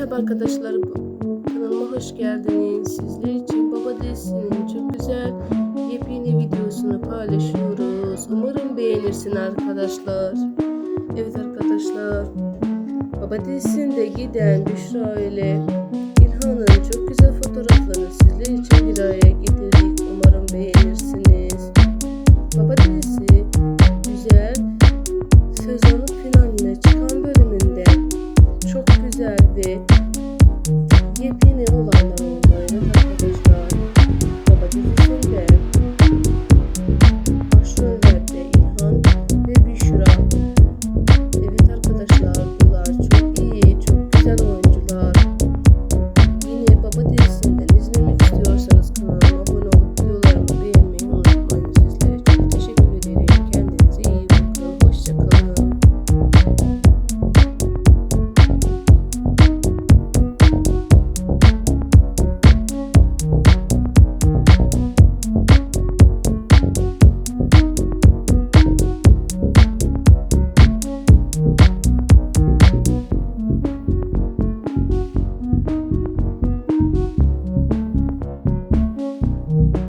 Merhaba arkadaşlar, kanalıma hoş geldiniz. Sizler için Baba dizisinin çok güzel yepyeni videosunu paylaşıyoruz. Umarım beğenirsin arkadaşlar. Evet arkadaşlar, Baba dizisinde giden Büşra ile İlhan'ın çok güzel fotoğraflarını sizler için bir araya getirdik. Umarım beğenirsiniz. Baba dizisi güzel sezonun finaline çıkan bölümünde çok güzel ve